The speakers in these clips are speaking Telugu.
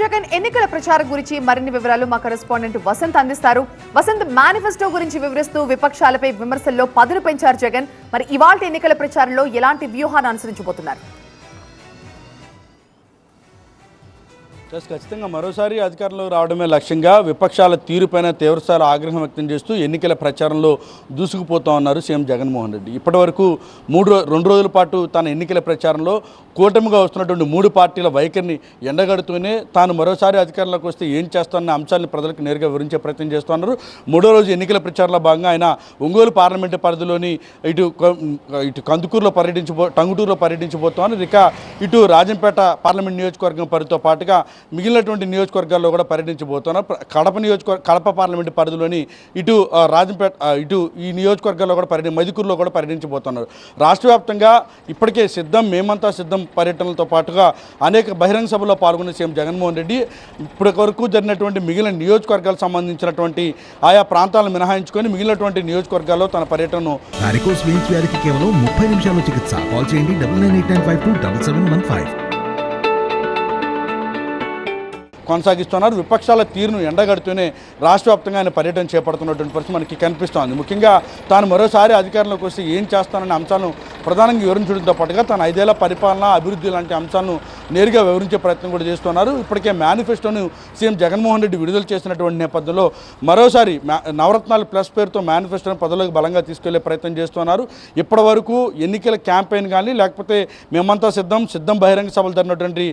జగన్ ఎన్నికల ప్రచారం గురించి మరిన్ని వివరాలు మా కరెస్పాండెంట్ వసంత్ అందిస్తారు. వసంత్ మేనిఫెస్టో గురించి వివరిస్తూ విపక్షాలపై విమర్శల్లో పదును పెంచారు జగన్. మరి ఇవాళ ఎన్నికల ప్రచారంలో ఎలాంటి వ్యూహాన్ని అనుసరించబోతున్నారు? ఖచ్చితంగా మరోసారి అధికారంలో రావడమే లక్ష్యంగా విపక్షాల తీరుపైన తీవ్రస్థాయిలో ఆగ్రహం వ్యక్తం చేస్తూ ఎన్నికల ప్రచారంలో దూసుకుపోతా ఉన్నారు సీఎం జగన్మోహన్ రెడ్డి. ఇప్పటివరకు మూడు రెండు రోజుల పాటు తన ఎన్నికల ప్రచారంలో కూటమిగా వస్తున్నటువంటి మూడు పార్టీల వైఖరిని ఎండగడుతూనే తాను మరోసారి అధికారంలోకి వస్తే ఏం చేస్తానన్న అంశాన్ని ప్రజలకు నేరుగా వివరించే ప్రయత్నం చేస్తున్నారు మూడో రోజు ఎన్నికల ప్రచారంలో భాగంగా ఆయన ఒంగోలు పార్లమెంటు పరిధిలోని ఇటు ఇటు కందుకూరులో పర్యటించబో టంగుటూరులో పర్యటించబోతున్నారు ఇక ఇటు రాజంపేట పార్లమెంట్ నియోజకవర్గం పరిధితో పాటుగా మిగిలినటువంటి నియోజకవర్గాల్లో కూడా పర్యటించబోతున్నారు. కడప నియోజకవర్గ కడప పార్లమెంటు పరిధిలోని ఇటు రాజంపేట ఇటు ఈ నియోజకవర్గాల్లో కూడా పర్యటి మదికూరులో కూడా పర్యటించబోతున్నారు. రాష్ట్ర వ్యాప్తంగా ఇప్పటికే సిద్ధం మేమంతా సిద్ధం పర్యటనలతో పాటుగా అనేక బహిరంగ సభల్లో పాల్గొన్న సీఎం జగన్మోహన్ రెడ్డి ఇప్పటి వరకు జరిగినటువంటి మిగిలిన నియోజకవర్గాలకు సంబంధించినటువంటి ఆయా ప్రాంతాలను మినహాయించుకొని మిగిలినటువంటి నియోజకవర్గాల్లో తన పర్యటనను కేవలం ముప్పై నిమిషాల్లో చికిత్స. కాల్ చేయండి nine eight nine five two double seven one five. కొనసాగిస్తున్నారు. విపక్షాల తీరును ఎండగడుతూనే రాష్ట్ర వ్యాప్తంగా ఆయన పర్యటన చేపడుతున్నటువంటి పరిస్థితి మనకి కనిపిస్తోంది. ముఖ్యంగా తాను మరోసారి అధికారంలోకి వస్తే ఏం చేస్తాననే అంశాలను ప్రధానంగా వివరించడంతో పాటుగా తన ఐదేళ్ళ పరిపాలన అభివృద్ధి లాంటి అంశాలను నేరుగా వివరించే ప్రయత్నం కూడా చేస్తున్నారు. ఇప్పటికే మేనిఫెస్టోను సీఎం జగన్మోహన్ రెడ్డి విడుదల చేసినటువంటి నేపథ్యంలో మరోసారి నవరత్నాలు ప్లస్ పేరుతో మేనిఫెస్టోను ప్రజలకు బలంగా తీసుకెళ్ళే ప్రయత్నం చేస్తున్నారు. ఇప్పటి వరకు ఎన్నికల క్యాంపెయిన్ కానీ లేకపోతే మేమంతా సిద్ధం సిద్ధం బహిరంగ సభలు జరిగినటువంటి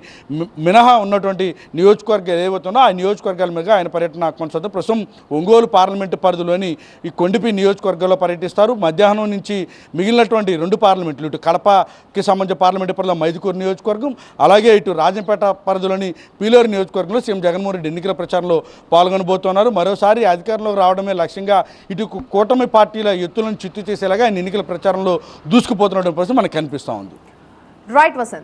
మినహా ఉన్నటువంటి నియోజకవర్గ నియోజకవర్గాలు ఏవైతున్నా ఆ నియోజకవర్గాల మీద ఆయన పర్యటన కొనసాగుతుంది ప్రస్తుతం ఒంగోలు పార్లమెంటు పరిధిలోని ఈ కొండిపి నియోజకవర్గంలో పర్యటిస్తారు. మధ్యాహ్నం నుంచి మిగిలినటువంటి రెండు పార్లమెంట్లు ఇటు కడపకి సంబంధించిన పార్లమెంటు పరిధిలో మైదుకూరు నియోజకవర్గం అలాగే ఇటు రాజంపేట పరిధిలోని పీలేరు నియోజకవర్గంలో సీఎం జగన్మోహన్ రెడ్డి ఎన్నికల ప్రచారంలో పాల్గొనబోతున్నారు. మరోసారి అధికారంలోకి రావడమే లక్ష్యంగా ఇటు కూటమి పార్టీల ఎత్తులను చిత్తు చేసేలాగా ఆయన ఎన్నికల ప్రచారంలో దూసుకుపోతున్నటువంటి పరిస్థితి మనకు కనిపిస్తూ ఉంది. రైట్ వసంత్